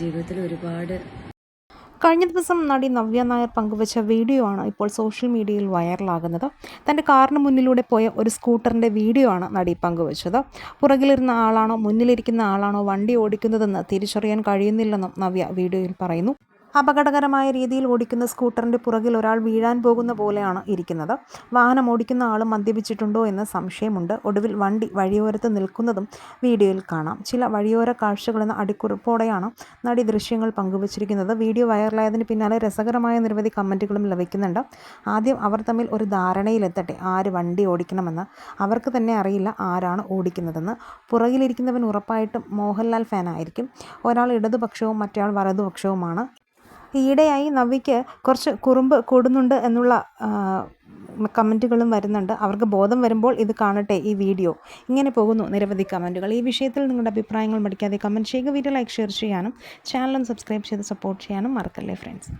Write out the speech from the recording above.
ജീവിതത്തിൽ ഒരുപാട് കഴിഞ്ഞ ദിവസം നടി നവ്യ നായർ പങ്കുവച്ച വീഡിയോ ആണ് ഇപ്പോൾ സോഷ്യൽ മീഡിയയിൽ വൈറലാകുന്നത്. തന്റെ കാറിന് മുന്നിലൂടെ പോയ ഒരു സ്കൂട്ടറിന്റെ വീഡിയോ ആണ് നടി പങ്കുവച്ചത്. പുറകിലിരുന്ന ആളാണോ മുന്നിലിരിക്കുന്ന ആളാണോ വണ്ടി ഓടിക്കുന്നതെന്ന് തിരിച്ചറിയാൻ കഴിയുന്നില്ലെന്നും നവ്യ വീഡിയോയിൽ പറയുന്നു. അപകടകരമായ രീതിയിൽ ഓടിക്കുന്ന സ്കൂട്ടറിന്റെ പുറകിൽ ഒരാൾ വീഴാൻ പോകുന്ന പോലെയാണ് ഇരിക്കുന്നത്. വാഹനം ഓടിക്കുന്ന ആൾ മദ്യപിച്ചിട്ടുണ്ടോ എന്ന് സംശയമുണ്ട്. ഒടുവിൽ വണ്ടി വഴിയോരത്ത് നിൽക്കുന്നതും വീഡിയോയിൽ കാണാം. ചില വഴിയോര കാഴ്ചകൾ എന്ന അടിക്കുറിപ്പോടെയാണ് നടി ദൃശ്യങ്ങൾ പങ്കുവച്ചിരിക്കുന്നത്. വീഡിയോ വൈറലായതിന് പിന്നാലെ രസകരമായ നിരവധി കമന്റുകളും ലഭിക്കുന്നുണ്ട്. ആദ്യം അവർ തമ്മിൽ ഒരു ധാരണയിലെത്തട്ടെ. ആര് വണ്ടി ഓടിക്കണമെന്ന്. അവർക്ക് തന്നെ അറിയില്ല ആരാണ് ഓടിക്കുന്നതെന്ന്. പുറകിലിരിക്കുന്നവൻ ഉറപ്പായിട്ടും മോഹൻലാൽ ഫാനായിരിക്കും. ഒരാൾ ഇടതുപക്ഷവും മറ്റയാൾ വലതുപക്ഷവുമാണ്. ഈയിടെയായി നവ്യയ്ക്ക് കുറച്ച് കുറുമ്പ് കൂടുന്നുണ്ട് എന്നുള്ള കമന്റുകളും വരുന്നുണ്ട്. അവർക്ക് ബോധം വരുമ്പോൾ ഇത് കാണട്ടെ ഈ വീഡിയോ. ഇങ്ങനെ പോകുന്നു നിരവധി കമന്റുകൾ. ഈ വിഷയത്തിൽ നിങ്ങളുടെ അഭിപ്രായങ്ങൾ മടിക്കാതെ കമന്റ് ചെയ്യുക വീഡിയോ ലൈക്ക് ഷെയർ ചെയ്യാനും ചാനലും സബ്സ്ക്രൈബ് ചെയ്ത് സപ്പോർട്ട് ചെയ്യാനും മറക്കല്ലേ ഫ്രണ്ട്സ്